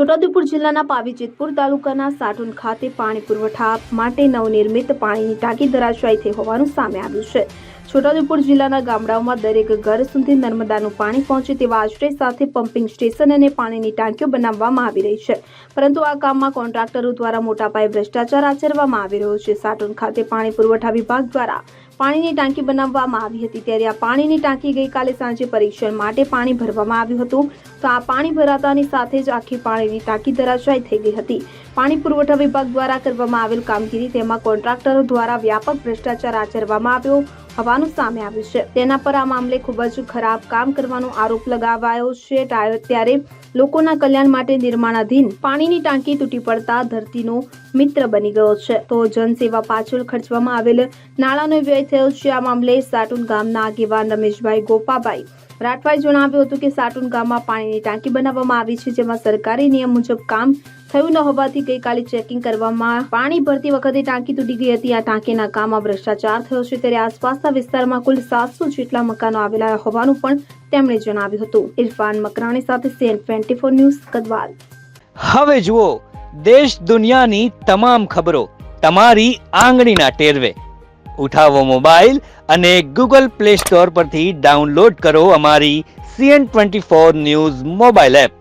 છોટાઉદેપુર જિલ્લાના પાવી જેતપુર તાલુકાના સાટુન ખાતે પાણી પુરવઠા માટે નવનિર્મિત પાણીની ટાંકી ધરાશાયી થઈ હોવાનું સામે આવ્યું છે. છોટાઉદેપુર જિલ્લાના ગામડાઓમાં દરેક ઘર સુધી નર્મદાનું પાણી પહોંચે તેવા આશ્રય સાથે પમ્પિંગ સ્ટેશન અને પાણીની ટાંકીઓ બનાવવામાં આવી રહી છે. પરંતુ આ કામમાં કોન્ટ્રાક્ટરો દ્વારા મોટા પાયે ભ્રષ્ટાચાર આચરવામાં આવી રહ્યો છે. સાટુન ખાતે પાણી પુરવઠા વિભાગ દ્વારા પાણીની ટાંકી બનાવવામાં આવી હતી ત્યારે આ પાણીની ટાંકી ગઈકાલે સાંજે પરીક્ષણ માટે પાણી ભરવામાં આવ્યું હતું. તો આ પાણી ભરાતાની સાથે જ આખી પાણીની ટાંકી ધરાશાયી થઈ ગઈ હતી. પાણી પુરવઠા વિભાગ દ્વારા કરવામાં આવેલ કામગીરી તેમાં કોન્ટ્રાક્ટરો દ્વારા વ્યાપક ભ્રષ્ટાચાર આચરવામાં આવ્યો. હોવાનું સામે આવ્યું છે. તેના પર આ મામલે ખૂબ જ ખરાબ કામ કરવાનો આરોપ લગાવાયો છે. ત્યારે લોકોના કલ્યાણ માટે નિર્માણાધીન પાણીની ટાંકી તૂટી પડતા ધરતીનો મિત્ર બની ગયો છે. તો જનસેવા પાછળ ખર્ચવામાં આવેલ નાણાંનો વ્યય થયો છે. આ મામલે સાટુન ગામના આગેવાન રમેશભાઈ ગોપાભાઈ રાઠવાએ જણાવ્યું હતું કે સાટુન ગામમાં પાણીની ટાંકી બનાવવામાં આવી છે, જેમાં સરકારી નિયમ મુજબ કામ થયું ન હોવાથી ગઈકાલે ચેકિંગ કરવામાં પાણી ભરતી વખતે ટાંકી તૂટી ગઈ હતી. આ ટાંકીના કામમાં ભ્રષ્ટાચાર થયો છે. ત્યારે આસપાસના વિસ્તારમાં કુલ સાતસો જેટલા મકાનો આવેલા હોવાનું પણ તેમણે જણાવ્યું હતું. ઇરફાન મકરાણી સાથે CN twenty four news, Kadwal. હવે જુઓ, દેશ દુનિયાની તમામ ખબરો તમારી આંગળીના ટેરવે. ઉઠાવો મોબાઈલ અને ગૂગલ પ્લે સ્ટોર પરથી ડાઉનલોડ કરો અમારી CN twenty four news mobile app.